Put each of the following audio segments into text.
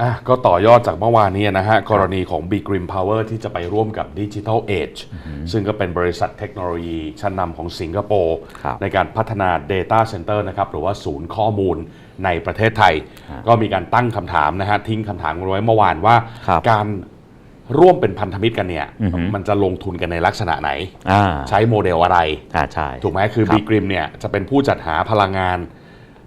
อะก็ต่อยอดจากเมื่อวานนี้นะฮะ กรณีของ Big Grim Power ที่จะไปร่วมกับ Digital Age ซึ่งก็เป็นบริษัทเทคโนโลยีชั้นนำของสิงคโปร์ครับในการพัฒนา Data Center นะครับหรือว่าศูนย์ข้อมูลในประเทศไทย ก็มีการตั้งคำถามนะฮะ ทิ้งคำถามกันไว้เมื่อวานว่าครับการร่วมเป็นพันธมิตรกันเนี่ยอือฮึมันจะลงทุนกันในลักษณะไหนอ่าใช้โมเดลอะไรอ่าใช่ถูกไหมคือครับบีกริมเนี่ยจะเป็นผู้จัดหาพลังงาน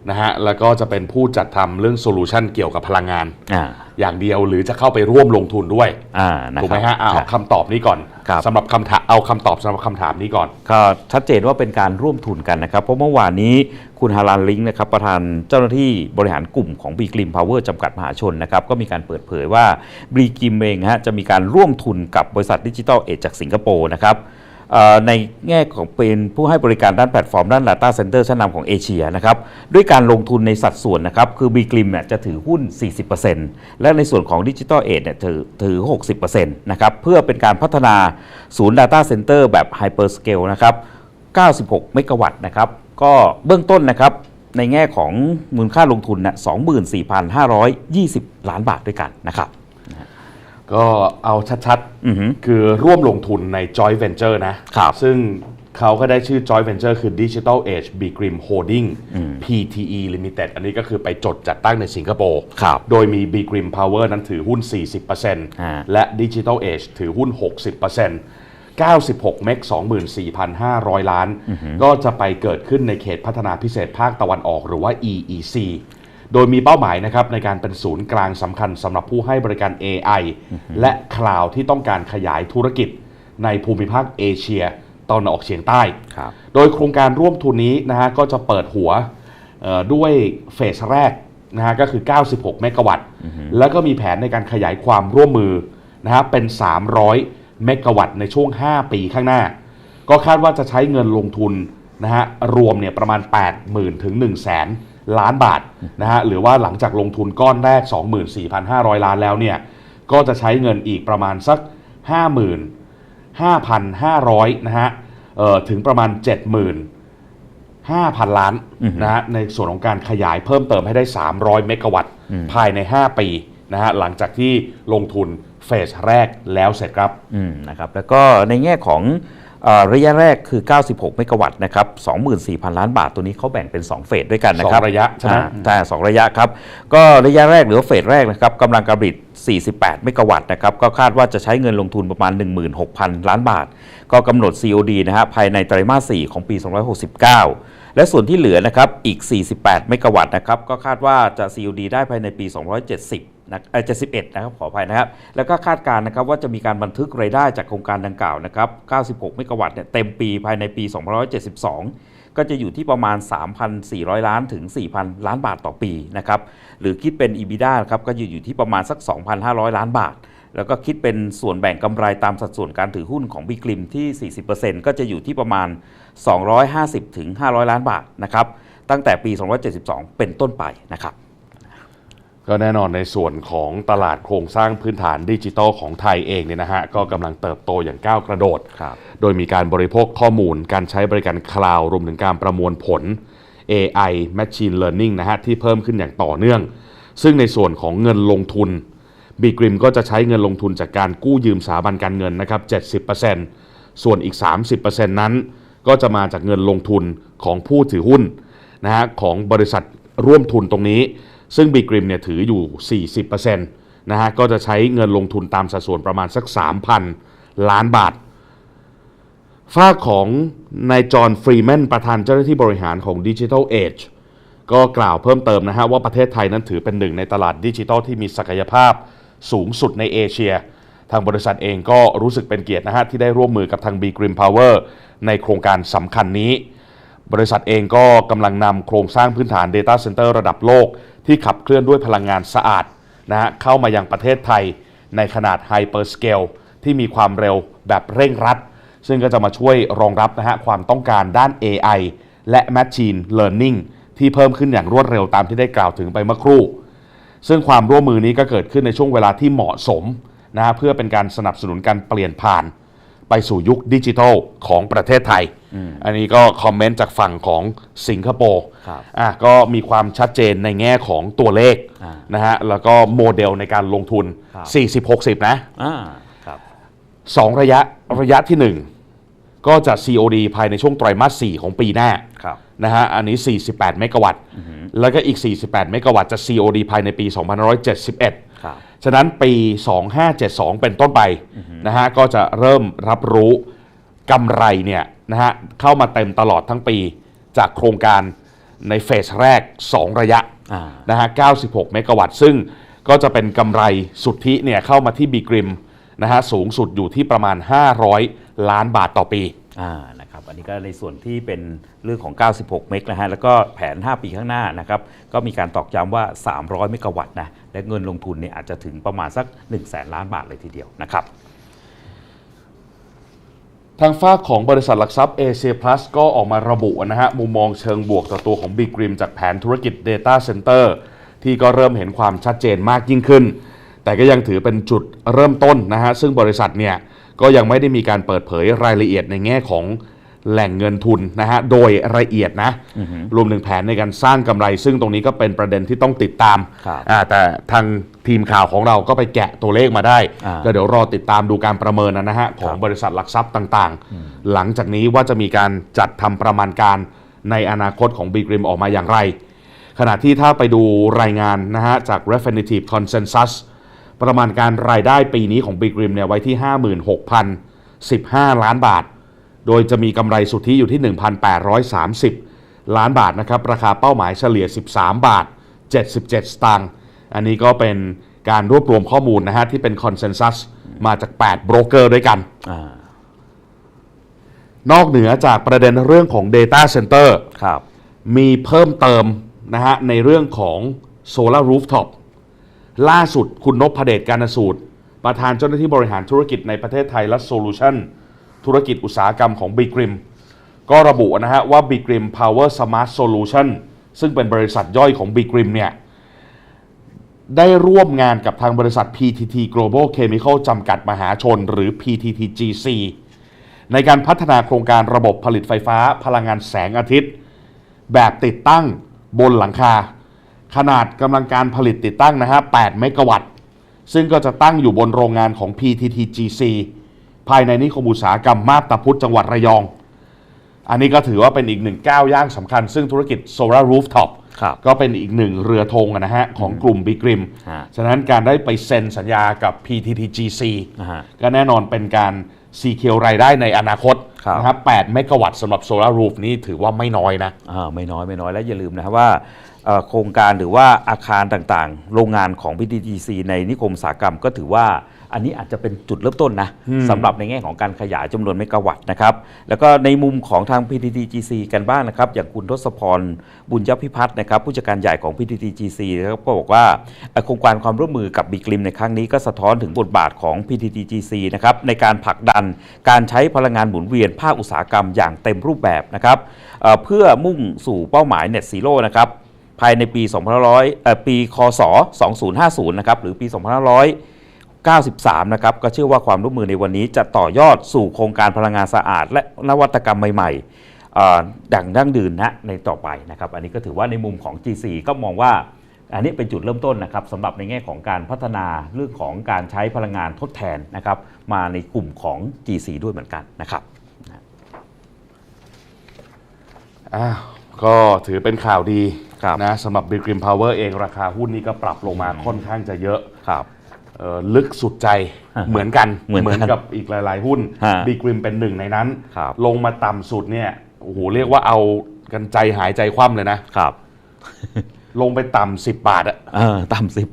นะฮะแล้วก็จะเป็นผู้จัดทำเรื่องโซลูชันเกี่ยวกับพลังงาน อ่า อย่างเดียวหรือจะเข้าไปร่วมลงทุนด้วยอ่านะถูกคไหมรับฮะเอาใช่คำตอบนี้ก่อนครับ สำหรับคำถามเอาคำตอบสำหรับคำถามนี้ก่อน ก็ชัดเจนว่าเป็นการร่วมทุนกันนะครับ เพราะเมื่อวานนี้คุณฮารันลิงก์นะครับประธานเจ้าหน้าที่บริหารกลุ่มของบีกริมพาวเวอร์จำกัดมหาชนนะครับก็มีการเปิดเผยว่าบีกริมเองฮะจะมีการร่วมทุนกับบริษัทดิจิทัลเอจจากสิงคโปร์นะครับเอ่อ ในแง่ของเป็นผู้ให้บริการด้านแพลตฟอร์มด้าน Data Center ชั้นนำของเอเชียนะครับด้วยการลงทุนในสัดส่วนนะครับคือบีกริมเนี่ยจะถือหุ้น 40%และในส่วนของดิจิทัลเอเนี่ยถือถือ 60%นะครับเพื่อเป็นการพัฒนาศูนย์ Data Center แบบ Hyperscale นะครับ 96 เมกะวัตต์นะครับก็เบื้องต้นนะครับในแง่ของมูลค่าลงทุนนะ24,520 ล้านบาทด้วยกันนะครับ ก็เอาชัดอือฮึๆคือร่วมลงทุนใน Joint Venture นะครับซึ่งเขาก็ได้ชื่อ Joint Venture คือ Digital Age b g r i m Holding PTE Limited อันนี้ก็คือไปจดจัดตั้งในสิงคโปร์ครับโดยมี b g r i m Power นั้นถือหุ้นอ่า40%และ Digital Age ถือหุ้น 60% 96 เมก 24,500 ล้าน ก็จะไปเกิดขึ้นในเขตพัฒนาพิเศษภาคตะวันออกหรือว่า EEC โดยมีเป้าหมายนะครับในการเป็นศูนย์กลางสำคัญสำหรับผู้ให้บริการ AI และคลาวที่ต้องการขยายธุรกิจในภูมิภาคเอเชียตะวันออกเฉียงใต้ครับโดยโครงการร่วมทุนนี้นะฮะก็จะเปิดหัวเอ่อด้วยเฟสแรกนะฮะก็คือ 96 เมกะวัตต์ แล้วก็มีแผนในการขยายความร่วมมือนะฮะเป็น 300 เมกะวัตต์ในช่วง 5 ปีข้างหน้า ก็คาดว่าจะใช้เงินลงทุนนะฮะรวมเนี่ยประมาณ 80,000 ถึง 1 0 0 0 0แสน ล้านบาทนะฮะหรือว่าหลังจากลงทุนก้อนแรก 24,500 ล้านแล้วเนี่ยก็จะใช้เงินอีกประมาณสัก50,000 5,500นะฮะเอ่อถึงประมาณ70,000 5,000 ล้านนะฮะในส่วนของการขยายเพิ่มเติมให้ได้ 300 เมกะวัตต์ภายใน 5 ปีนะฮะหลังจากที่ลงทุนเฟสแรกแล้วเสร็จครับอืมนะครับแล้วก็ในแง่ของเอ่อ ระยะแรกคือ 96 เมกะวัตต์นะครับ 24,000 ล้านบาท ตัวนี้เขาแบ่งเป็น 2 เฟสด้วยกันนะครับสองระยะใช่ไหมอ่าใช่สองระยะครับ ก็ระยะแรกหรือว่าเฟสแรกนะครับกำลังการผลิต 48 เมกะวัตต์นะครับ ก็คาดว่าจะใช้เงินลงทุนประมาณ 16,000 ล้านบาท ก็กำหนด COD นะฮะภายในไตรมาส 4 ของปี2569 และส่วนที่เหลือนะครับ อีก 48 เมกะวัตต์นะครับ ก็คาดว่าจะ COD ได้ภายในปี 270 นะเออ71นะครับขออภัยนะครับ แล้วก็คาดการณ์นะครับว่าจะมีการบันทึกรายได้จากโครงการดังกล่าวนะครับ 96 เมกะวัตต์เนี่ยเต็มปีภายในปี 2572 ก็จะอยู่ที่ประมาณ 3,400 ล้านถึง 4,000 ล้านบาทต่อปีนะครับ หรือคิดเป็น EBITDA ครับก็อยู่อยู่ที่ประมาณสัก 2,500 ล้านบาท แล้วก็คิดเป็นส่วนแบ่งกำไรตามสัดส่วนการถือหุ้นของบิกลิมที่ 40%ก็จะอยู่ที่ประมาณ 250ถึง500 ล้านบาทนะครับ ตั้งแต่ปี 2572 เป็นต้นไปนะครับ ก็แน่นอนในส่วนของตลาดโครงสร้างพื้นฐานดิจิทัลของไทยเองเนี่ยนะฮะก็กำลังเติบโตอย่างก้าวกระโดดครับโดยมีการบริโภคข้อมูล การใช้บริการคลาวด์รวมถึงการประมวลผล AI Machine Learning นะฮะที่เพิ่มขึ้นอย่างต่อเนื่อง ซึ่งในส่วนของเงินลงทุนบีกริมก็จะใช้เงินลงทุนจากการกู้ยืมสถาบันการเงินนะครับ70%ส่วนอีก 30%นั้น ก็จะมาจากเงินลงทุนของผู้ถือหุ้นนะฮะของบริษัทร่วมทุนตรงนี้ ซึ่งบีกริมเนี่ยถืออยู่ 40%นะฮะก็จะใช้เงินลงทุนตามสัดส่วนประมาณสัก 3,000 ล้านบาทฝ้าของนายจอห์นฟรีแมนประธานเจ้าหน้าที่บริหารของ Digital Age ก็กล่าวเพิ่มเติมนะฮะว่าประเทศไทยนั้นถือเป็นหนึ่งในตลาดดิจิทัลที่มีศักยภาพสูงสุดในเอเชีย ทางบริษัทเองก็รู้สึกเป็นเกียรตินะฮะที่ได้ร่วมมือกับทาง B Grim Power ในโครงการสำคัญนี้ บริษัทเองก็กำลังนำโครงสร้างพื้นฐาน Data Center ระดับโลก ที่ขับเคลื่อนด้วยพลังงานสะอาดนะฮะเข้ามายังประเทศไทยในขนาด Hyperscale ที่มีความเร็วแบบเร่งรัด ซึ่งก็จะมาช่วยรองรับนะฮะความต้องการด้าน AI และ Machine Learning ที่เพิ่มขึ้นอย่างรวดเร็วตามที่ได้กล่าวถึงไปเมื่อครู่ ซึ่งความร่วมมือนี้ก็เกิดขึ้นในช่วงเวลาที่เหมาะสมนะฮะเพื่อเป็นการสนับสนุนการเปลี่ยนผ่าน ไปสู่ยุคดิจิทัลของประเทศไทย อันนี้ก็คอมเมนต์จากฝั่งของสิงคโปร์ครับอะก็มีความชัดเจนในแง่ของตัวเลขอ่านะฮะแล้วก็โมเดลในการลงทุนครับ40-60 นะอ่าครับสองระยะระยะที่ 1 ก็จะ COD ภายในช่วงไตรมาส 4 ของปีหน้าครับนะฮะอันนี้ 48 เมกะวัตต์แล้วก็อีก 48 เมกะวัตต์จะ COD ภายในปี 2571ครับฉะนั้นปี 2572 เป็นต้นไปนะฮะก็จะเริ่มรับรู้กำไรเนี่ย นะฮะเข้ามาเต็มตลอดทั้งปีจากโครงการในเฟสแรก 2 ระยะอ่านะฮะ 96 เมกะวัตต์ ซึ่งก็จะเป็นกำไรสุทธิเนี่ยเข้ามาที่บีกริมนะฮะสูงสุดอยู่ที่ประมาณ 500 ล้านบาทต่อปีอ่านะครับอันนี้ก็ในส่วนที่เป็นเรื่องของ 96 เมกนะฮะแล้วก็แผน 5 ปีข้างหน้านะครับก็มีการตอกย้ำว่า 300 เมกะวัตต์นะและเงินลงทุนเนี่ยอาจจะถึงประมาณสัก 1 0 0 0 0แสนล้านบาทเลยทีเดียวนะครับ ทางฝ้าของบริษัทหลักทรัพย์เอเซียพลัสก็ออกมาระบุนะฮะมุมมองเชิงบวกต่อตัวของ Big Grim จากแผนธุรกิจ Data Center ที่ก็เริ่มเห็นความชัดเจนมากยิ่งขึ้น แต่ก็ยังถือเป็นจุดเริ่มต้นนะฮะซึ่งบริษัทเนี่ยก็ยังไม่ได้มีการเปิดเผยรายละเอียดในแง่ของ แหล่งเงินทุนนะฮะโดยละเอียดนะรวมถึงแผนในการสร้างกำไร ซึ่งตรงนี้ก็เป็นประเด็นที่ต้องติดตามครับอ่าแต่ทางทีมข่าวของเราก็ไปแกะตัวเลขมาได้อ่าก็เดี๋ยวรอติดตามดูการประเมินนะฮะของครับบริษัทหลักทรัพย์ต่างๆ หลังจากนี้ว่าจะมีการจัดทำประมาณการในอนาคตของ Big Rim ออกมาอย่างไร ขณะที่ถ้าไปดูรายงานนะฮะจาก Refinitiv Consensus ประมาณการรายได้ปีนี้ของ Big Rim เนี่ยไว้ที่ 56,015 ล้านบาท โดยจะมีกำไรสุทธิอยู่ที่ 1,830 ล้านบาทนะครับ ราคาเป้าหมายเฉลี่ย 13 บาท 77 สตางค์ อันนี้ก็เป็นการรวบรวมข้อมูลนะฮะที่เป็นคอนเซนแซสมาจาก 8 โบรกเกอร์ด้วยกันอ่านอกเหนือจากประเด็นเรื่องของ Data Center ครับ มีเพิ่มเติมนะฮะในเรื่องของ Solar Rooftop ล่าสุดคุณนพเดชการสูตร ประธานเจ้าหน้าที่บริหารธุรกิจในประเทศไทยและ Solution ธุรกิจอุตสาหกรรมของ Big Rim ก็ระบุนะฮะว่า Big Rim Power Smart Solution ซึ่งเป็นบริษัทย่อยของ Big Rim เนี่ยได้ร่วมงานกับทางบริษัท PTT Global Chemical จำกัดมหาชน หรือ PTTGC ในการพัฒนาโครงการระบบผลิตไฟฟ้าพลังงานแสงอาทิตย์ แบบติดตั้งบนหลังคา ขนาดกำลังการผลิตติดตั้งนะฮะ 8 เมกะวัตต์ ซึ่งก็จะตั้งอยู่บนโรงงานของ PTTGC ภายในนิคมอุตสาหกรรมมาบตาพุธจังหวัดระยอง อันนี้ก็ถือว่าเป็นอีกหนึ่งก้าวย่างสำคัญ ซึ่งธุรกิจ Solar Rooftop ครับก็เป็นอีกหนึ่งเรือธงอะนะฮะของกลุ่ม Big Rim ฮะ ฉะนั้นการได้ไปเซ็นสัญญากับ PTTGC นะฮะ ก็แน่นอนเป็นการซีเคียวรายได้ในอนาคตครับนะครับ8เมกะวัตต์สำหรับโซลารูฟนี่ถือว่าไม่น้อยนะอ่าไม่น้อยไม่น้อยและอย่าลืมนะครับว่าเอ่อโครงการหรือว่าอาคารต่างๆ โรงงานของ PTTC ในนิคมอุตสาหกรรมก็ถือว่าอันนี้อาจจะเป็นจุดเริ่มต้นนะสำหรับในแง่ของการขยายจำนวนเมกะวัตต์นะครับ แล้วก็ในมุมของทาง PTTGC กันบ้างนะครับ อย่างคุณทศพรบุญยพิพัฒน์นะครับ ผู้จัดการใหญ่ของ PTTGC นะครับก็บอกว่าเอ่อโครงการความร่วมมือกับบิกลิมในครั้งนี้ก็สะท้อนถึงบทบาทของ PTTGC นะครับในการผลักดันการใช้พลังงานหมุนเวียนภาคอุตสาหกรรมอย่างเต็มรูปแบบนะครับเพื่อมุ่งสู่เป้าหมาย Net Zero นะครับภายในปี 2500เอ่อปี คศ 2050 นะครับ หรือปี 2593 นะครับ ก็เชื่อว่าความร่วมมือในวันนี้จะต่อยอดสู่โครงการพลังงานสะอาด และนวัตกรรมใหม่ๆเอ่อดังดั้งดืนนะในต่อไปนะครับ อันนี้ก็ถือว่าในมุมของ G4 ก็มองว่า อันนี้เป็นจุดเริ่มต้นนะครับสำหรับในแง่ของการพัฒนาเรื่องของการใช้พลังงานทดแทนนะครับ มาในกลุ่มของ G4 ด้วยเหมือนกันนะครับ อ้าวก็ถือเป็นข่าวดีครับนะสำหรับ Big Rim Power เองราคาหุ้นนี่ก็ปรับลงมาค่อนข้างจะเยอะครับเอ่อลึกสุดใจฮะเหมือนกันเหมือนกันกับอีกหลาย ๆ หุ้นฮะ Big Rim เป็นหนึ่งในนั้น ครับ ลงมาต่ำสุดเนี่ยโอ้โหเรียกว่าเอากันใจหายใจคว่ำเลยนะ ครับ ลงไปต่ำ10บาทอะ เออต่ำสิบ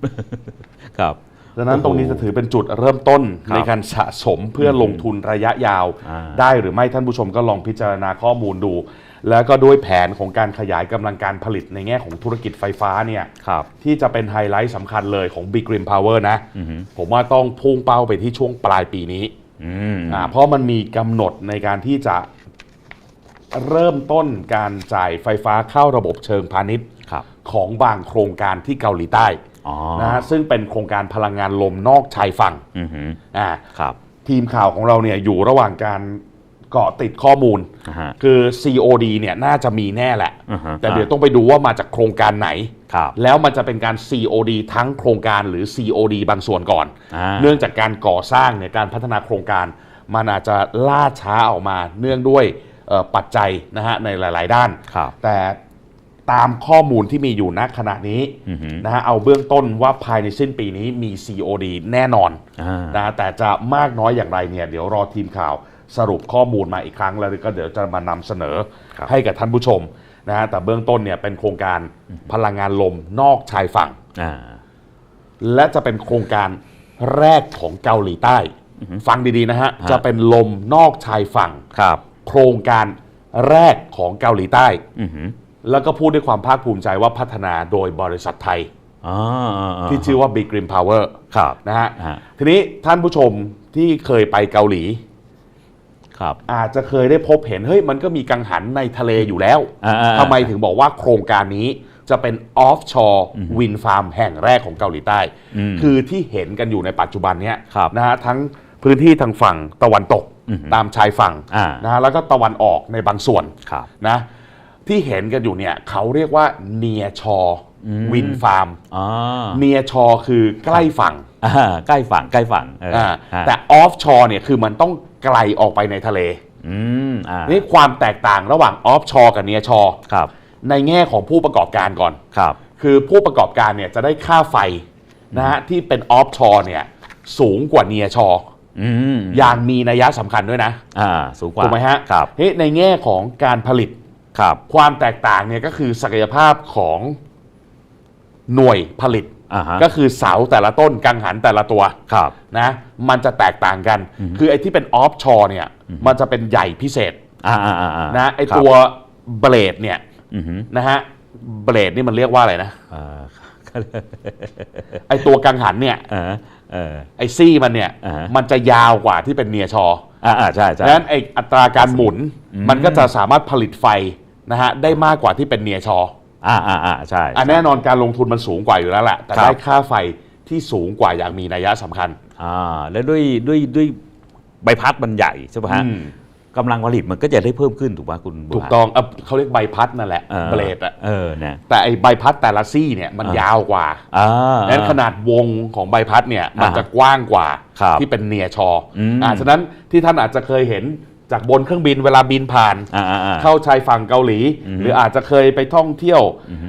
ครับ ดังนั้นโอ้โหตรงนี้จะถือเป็นจุดเริ่มต้นครับในการสะสมเพื่อลงทุนระยะยาว อ่าได้หรือไม่ท่านผู้ชมก็ลองพิจารณาข้อมูลดู แล้วก็ด้วยแผนของการขยายกำลังการผลิตในแง่ของธุรกิจไฟฟ้าเนี่ยครับ ที่จะเป็นไฮไลท์สำคัญเลยของ Big Green Power นะ อือฮึ ผมว่าต้องพุ่งเป้าไปที่ช่วงปลายปีนี้อืมอ่าเพราะมันมีกำหนดในการที่จะเริ่มต้นการจ่ายไฟฟ้าเข้าระบบเชิงพาณิชย์ครับของบางโครงการที่เกาหลีใต้อ๋อนะฮะซึ่งเป็นโครงการพลังงานลมนอกชายฝั่งอือหืออ่า ครับ ทีมข่าวของเราเนี่ยอยู่ระหว่างการ เกาะติดข้อมูล อ่าฮะคือ COD เนี่ยน่าจะมีแน่แหละ อ่าฮะ แต่เดี๋ยวต้องไปดูว่ามาจากโครงการไหน ครับ แล้วมันจะเป็นการ COD ทั้งโครงการหรือ COD บางส่วนก่อน อ่า เนื่องจากการก่อสร้างเนี่ยการพัฒนาโครงการ มันอาจจะล่าช้าออกมาเนื่องด้วยเอ่อปัจจัยนะฮะในหลาย ๆ ด้าน ครับ แต่ตามข้อมูลที่มีอยู่ณขณะนี้อือฮึนะฮะเอาเบื้องต้นว่าภายในสิ้นปีนี้มี COD แน่นอนอ่านะแต่จะมากน้อยอย่างไรเนี่ยเดี๋ยวรอทีมข่าว สรุปข้อมูลมาอีกครั้งแล้วก็เดี๋ยวจะมานำเสนอครับให้กับท่านผู้ชมนะฮะแต่เบื้องต้นเนี่ยเป็นโครงการพลังงานลมนอกชายฝั่ง อ่า และจะเป็นโครงการแรกของเกาหลีใต้ ฟังดีๆนะฮะฮะจะเป็นลมนอกชายฝั่ง ครับ โครงการแรกของเกาหลีใต้ อือหือแล้วก็พูดด้วยความภาคภูมิใจว่าพัฒนาโดยบริษัทไทย อ่าที่ชื่อว่า Big Green Power ครับ นะฮะ ฮะ ทีนี้ท่านผู้ชมที่เคยไปเกาหลี ครับ อาจจะเคยได้พบเห็นเฮ้ยมันก็มีกังหันในทะเลอยู่แล้วอ่าอ่าอ่า ทำไมถึงบอกว่าโครงการนี้จะเป็นออฟชอร์วินฟาร์มแห่งแรกของเกาหลีใต้ อืม คือที่เห็นกันอยู่ในปัจจุบันเนี้ยครับนะฮะทั้งพื้นที่ทางฝั่งตะวันตกอือหือตามชายฝั่งอ่านะฮะแล้วก็ตะวันออกในบางส่วนครับ นะที่เห็นกันอยู่เนี่ยเขาเรียกว่าเนียชอ วินฟาร์มอ่าเนียชอคือใกล้ฝั่งอ่าใกล้ฝั่งใกล้ฝั่งเอออ่าอ่าแต่ออฟชอร์เนี่ยคือมันต้องไกลออกไปในทะเลอืมอ่านี่ความแตกต่างระหว่างออฟชอร์กับเนียชอร์ครับในแง่ของผู้ประกอบการก่อนครับ คือผู้ประกอบการเนี่ยจะได้ค่าไฟนะฮะที่เป็นออฟชอร์เนี่ยสูงกว่าเนียชอร์อืมอย่างมีนัยสำคัญด้วยนะอ่าสูงกว่าถูกไหมฮะครับเฮ้ยในแง่ของการผลิตครับความแตกต่างเนี่ยก็คือศักยภาพของ หน่วยผลิต อ่าฮะ ก็คือเสาแต่ละต้นกังหันแต่ละตัวครับ นะมันจะแตกต่างกัน คือไอ้ที่เป็นออฟชอร์เนี่ยมันจะเป็นใหญ่พิเศษอ่าอ่าอ่าอ่านะไอ้ครับตัวเบลดเนี่ยอือหือนะฮะเบลดนี่มันเรียกว่าอะไรนะอ่าไอ้ตัวกังหันเนี่ยเออเออ ไอ้ซี่มันเนี่ยอ่าฮะ มันจะยาวกว่าที่เป็นเนียชอร์อ่าอ่าใช่ใช่ ดังนั้นไอ้อัตราการหมุนมันก็จะสามารถผลิตไฟนะฮะได้มากกว่าที่เป็นเนียชอร์ อ่าอ่าอ่าใช่อันแน่นอนการลงทุนมันสูงกว่าอยู่แล้วแหละแต่ครับได้ค่าไฟที่สูงกว่าอย่างมีนัยสำคัญอ่าแล้วด้วยด้วยด้วยใบพัดมันใหญ่ใช่ไหมฮะอืมกำลังผลิตมันก็จะได้เพิ่มขึ้นถูกไหมคุณบุถูกหารต้องเอ่อเขาเรียกใบพัดนั่นแหละออเบลดอะเออนะแต่ไอ้ใบพัดแต่ละซี่เนี่ยมันอ่ายยาวกว่าอ่าดังนั้นขนาดวงของใบพัดเนี่ยมันอ่าจะกว้างกว่าครับที่เป็นเนียชอร์อืมอ่าฉะนั้นที่ท่านอาจจะเคยเห็น จากบนเครื่องบินเวลาบินผ่าน อ่าอ่าอ่า เข้าชายฝั่งเกาหลี อือฮึหรืออาจจะเคยไปท่องเที่ยว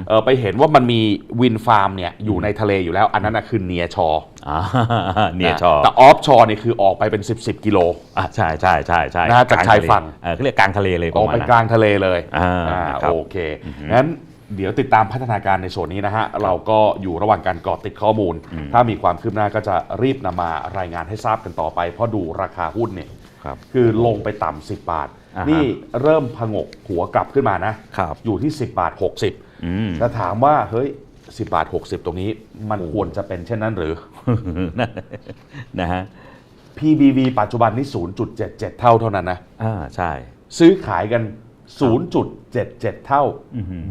เออไปเห็นว่ามันมีวินฟาร์มเนี่ยอยู่ในทะเลอยู่แล้ว อันนั้นนะคือเนียชอร์อ่าเนียชอแต่ออฟชอร์เนี่ยคือออกไปเป็น 10บสกิโล อ่าใช่ใช่ใช่ใช่นะจากชายฝั่ง เออเขาเรียกกลางทะเลเลยปออกระมาณไปนั้น กลางทะเลเลยอ่าอ่าครับโอเคงั้น เดี๋ยวติดตามพัฒนาการในส่วนนี้นะฮะ เราก็อยู่ระหว่างการเกาะติดข้อมูล ถ้ามีความคืบหน้าก็จะรีบนำมารายงานให้ทราบกันต่อไป เพราะดูราคาหุ้นเนี่ยครับ คือลงไปต่ำ10 บาท อ่าฮะ นี่เริ่มผงกหัวกลับขึ้นมานะ ครับอยู่ที่ 10 บาท 60อืมแต่ถามว่าเฮ้ย 10 บาท 60 ตรงนี้ มันควรจะเป็นเช่นนั้นหรือ นะฮะ PBV ปัจจุบันนี่0.77 เท่าเท่านั้นนะ อ่า ใช่ ซื้อขายกัน 0.77 เท่า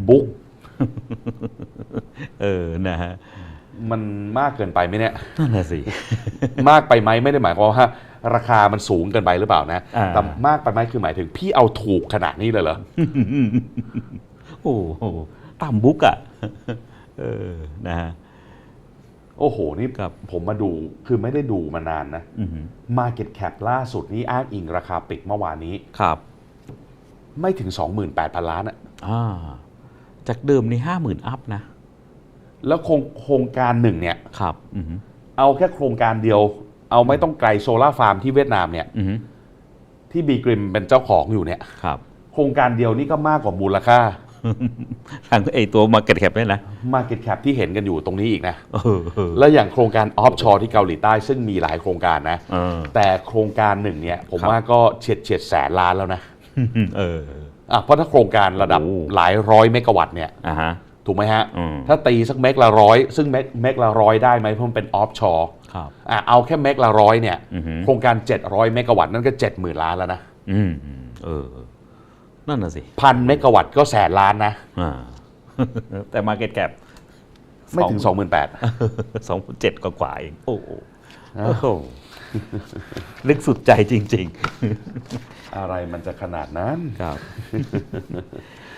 บุ๊ก เออนะฮะมันมากเกินไปไหมเนี่ยนั่นแหละสิ มากไปไหมไม่ได้หมายความว่า ราคามันสูงเกินไปหรือเปล่านะอ่า แต่มากไปไหมคือหมายถึงพี่เอาถูกขนาดนี้เลยเหรอ โอ้โหต่ำบุ๊กอะ เออนะฮะ โอ้โห นี่ครับ ผมมาดูคือไม่ได้ดูมานานนะ อือหือ Market Cap ล่าสุดนี่อ้างอิงราคาปิดเมื่อวานนี้ ครับ ไม่ถึง 28,000 ล้านอะอ่า จากเดิมนี่ห้าหมื่นอัพนะ แล้วโครงโครงการหนึ่งเนี่ย ครับอือหือเอาแค่โครงการเดียว เอาไม่ต้องไกลโซลาร์ฟาร์มที่เวียดนามเนี่ย อือหือที่บีกริมเป็นเจ้าของอยู่เนี่ย ครับ โครงการเดียวนี่ก็มากกว่ามูลค่า ทางไอตัวมาเก็ตแคปเนี่ยนะ Market Cap ที่เห็นกันอยู่ตรงนี้อีกนะ เออเออ แล้วอย่างโครงการออฟชอร์ที่เกาหลีใต้ซึ่งมีหลายโครงการนะ เออ แต่โครงการหนึ่งเนี่ย ผมครับ ว่าก็เฉียดเฉียดแสนล้านแล้วนะ เออ อะเพราะถ้าโครงการระดับโอ้หลายร้อยเมกะวัตต์เนี่ยอ่าฮะ ถูกไหมฮะ อืมถ้าตีสักเมกละร้อยซึ่งเมกเมกละร้อยได้ไหมเพราะมันเป็นออฟชอร์ครับ อะเอาแค่เมกละร้อยเนี่ยอือหือโครงการ 700 เมกะวัตต์นั่นก็ 70,000 ล้านแล้วนะอืมอืมเออ นั่นน่ะสิพันเมกะวัตต์ก็แสนล้านนะ อ่า แต่มาเก็ตแคปไม่ถึง 28,000 สองเจ็ดกว่าๆเอง โอ้โหโอ้โห ลึกสุดใจจริงอะไรมันจะขนาดนั้นๆครับ